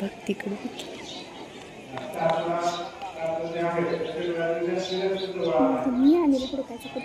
भक्तीकडे मी आणि पुढे काय चुकत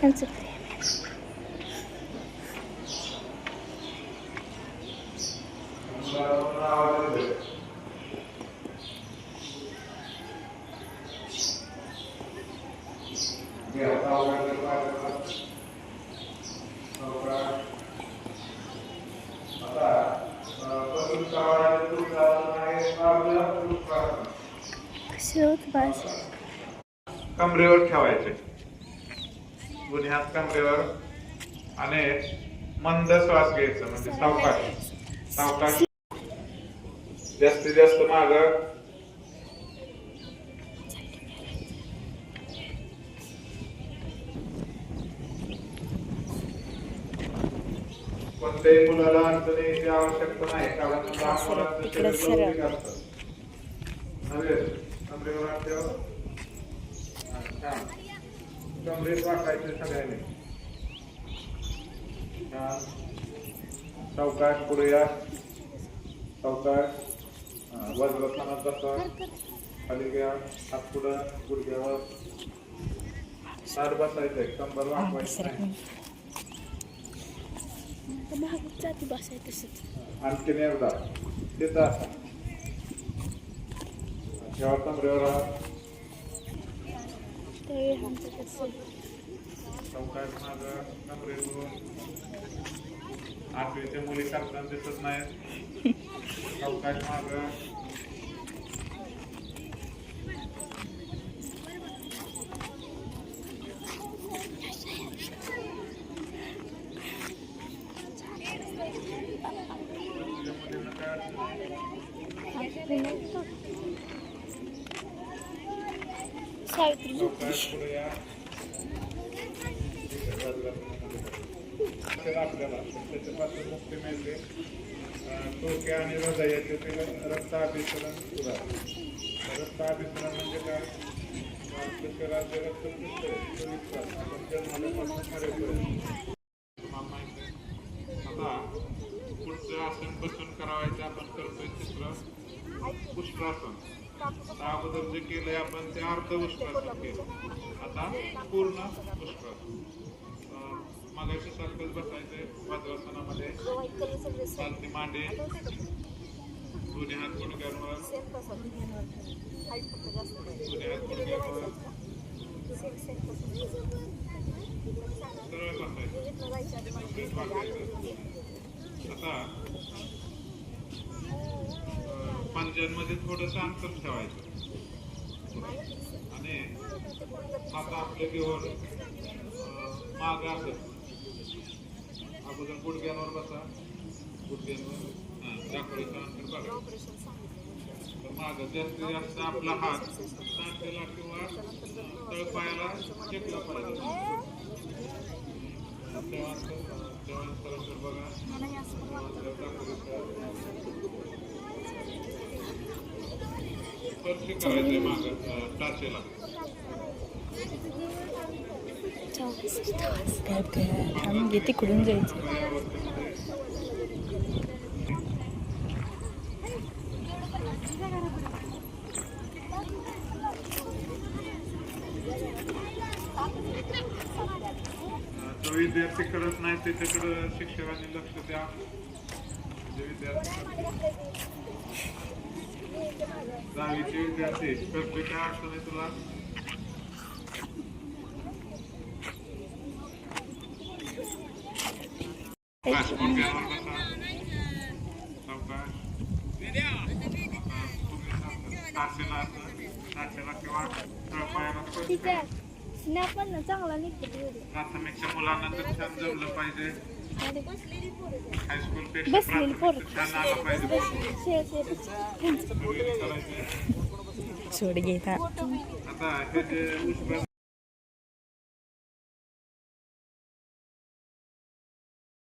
त्यांचं प्रेम आहे. कसं होत बस कमरेवर ठेवायचे दोन्ही हात कमरेवर आणि मंद श्वास घ्यायचा म्हणजे सावकाश सावकाश जास्तीत जास्त माग कोणत्याही मुलाला अडचण यायची आवश्यकता नाही कारण लहान मुलांचं शरीर असतं. नव्हे, कमरेवर ठेवा. छान. कमरेत वाकायचे सगळ्यांनी. छान. सावकाश पुढे या. सावकाश हा, बसा. खाली घ्या. हात पुढं गुडघ्यावर. सार बसायचंय. कंबर वाकवायचं नाही. महाग आणखीन एकदा. तिथं. जेव्हा कमरेवर हात ते आमचं कसं सावकाश माझं कमरेवरून आठवीच्या मुली करताना दिसत नाहीत. सावकाश तुझ्या मुलींना काय अडचण आहे? सावित्री सावकाश आपल्याला त्याच्यापासून मुक्ती मिळते अं, आणि हृदय याचे ते सुधार रक्त म्हणजे काय शरीराचे रक्त आता पुढचं आसन बसून करावायचं आपण करतोय चित्र. पुष्पासन. अगोदर जे केलंय आपण ते अर्ध पुष्टासन केलं. आता पूर्ण पुष्टासन अं, मगाशी सारखंच बसायचंय वज्रासनामध्ये चालती मांडे. दोन्ही हात गुडघ्यांवर दोन्ही हात गुडघ्यांवर सरळ बसायचं. आता पंजांमध्ये थोडस अंतर ठेवायचं. आणि हात आपले घेऊन माग असत अगोदर गुडघ्यांवर बसा. गुडघ्यांवर हां दाखवायचं अंतर बघा. माग जास्तीत जास्त आपला हात सांगतेला किंवा तळपायाला टेकला पाहिजे. तेव्हा तेव्हा बघा तेव्हा दाखवायचं स्पर्श करायचंय मागं काय काय तिकडून जायचं जो विद्यार्थी करत नाही त्याच्याकडं शिक्षकांनी लक्ष द्या. जे विद्यार्थी दहावीचे विद्यार्थी करतोय काय अडचण तुला प्राथमिकच्या मुलांना तर छान जमलं पाहिजे बसलेली पोरं. सोड घे आता जे उष्ण